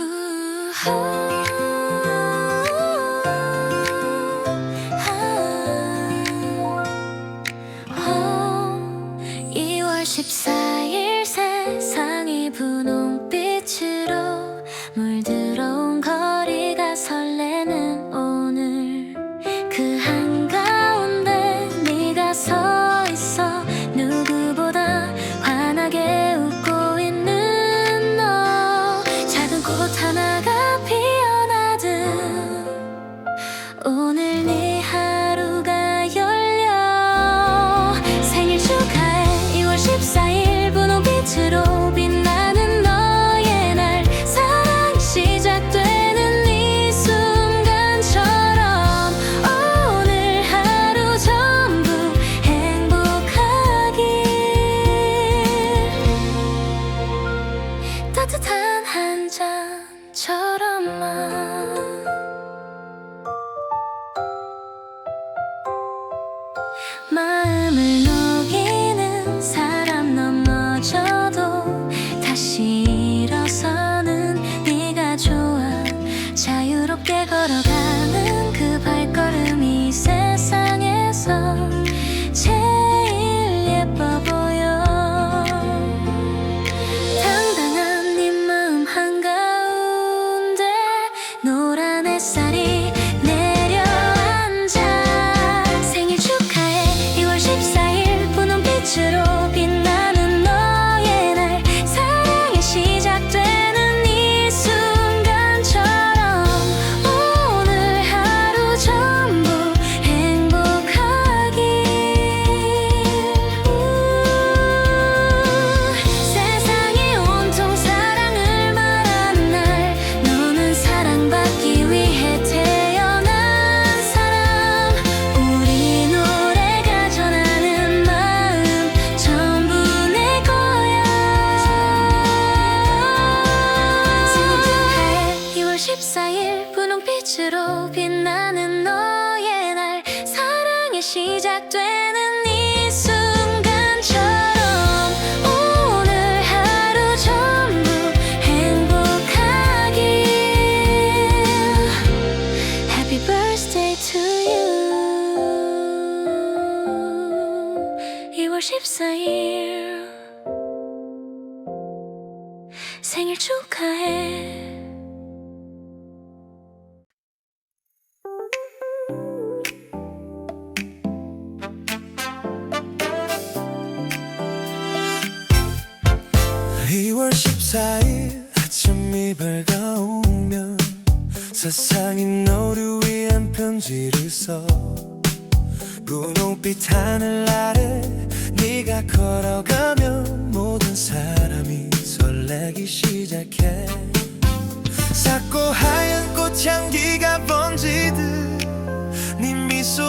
Ooh. 꽃 하나가 피 밤이 밝아오면 세상이 너를 위한 편지를 써. 분홍빛 하늘 아래 네가 걸어가면 모든 사람이 설레기 시작해. 작고 하얀 꽃향기가 번지듯 네 미소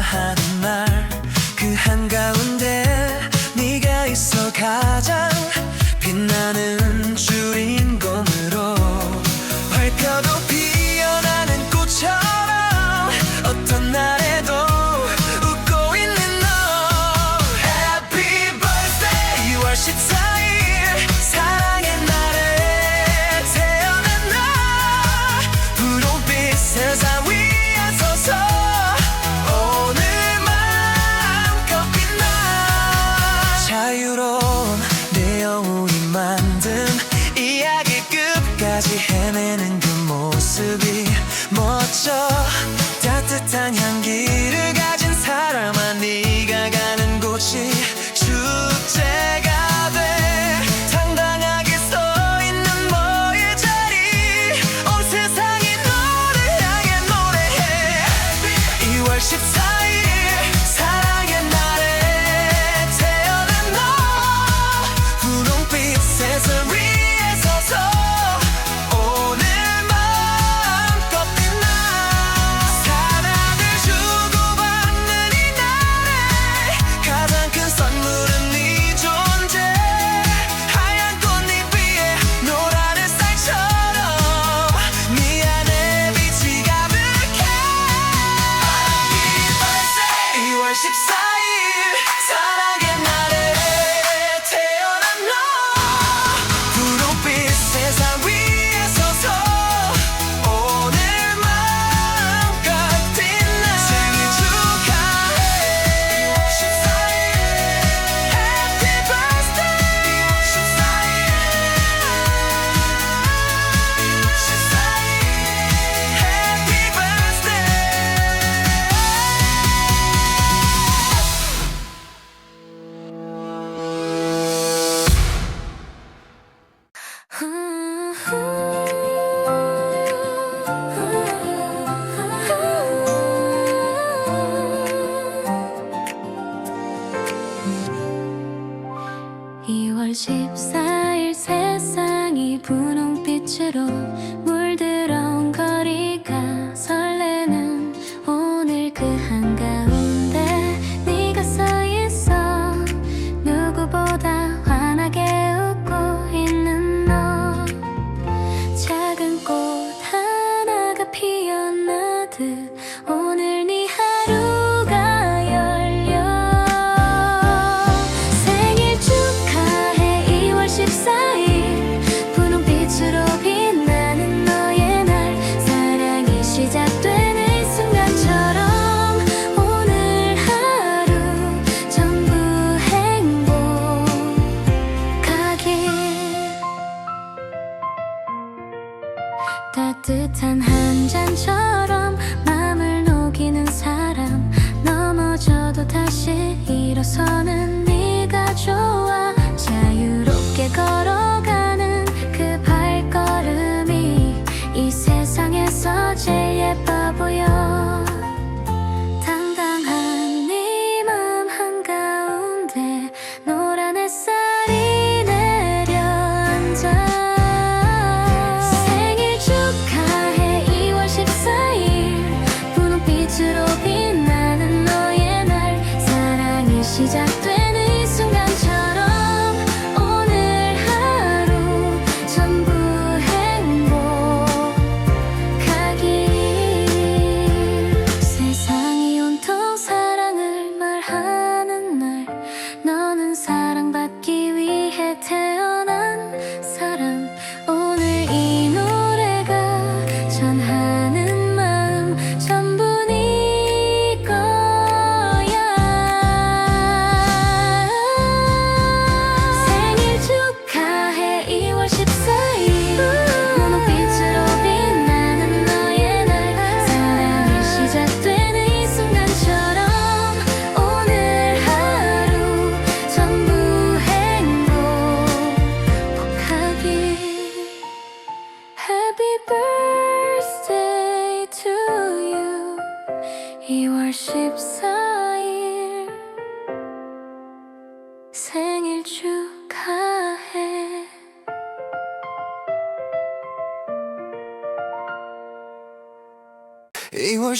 하는 말 그 한가운 ship sail. 그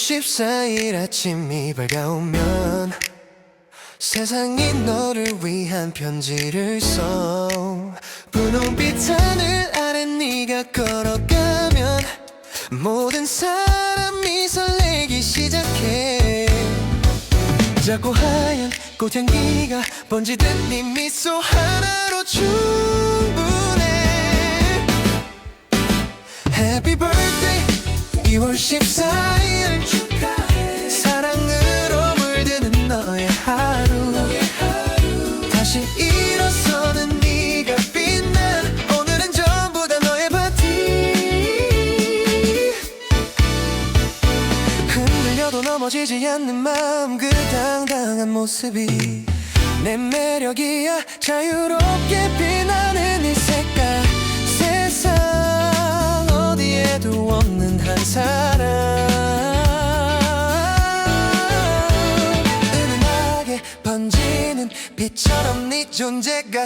14일 아침이 밝아오면 세상이 너를 위한 편지를 써. 분홍빛 하늘 아래 네가 걸어가면 모든 사람이 설레기 시작해. 작고 하얀 꽃향기가 번지듯 네 미소 하나로 충분해. Happy birthday 2월 14일 축하해. 사랑으로 물드는 너의 하루. 다시 일어서는 네가 빛나 오늘은 전부 다 너의 파티. 흔들려도 넘어지지 않는 마음 그 당당한 모습이 내 매력이야 자유롭게 존재가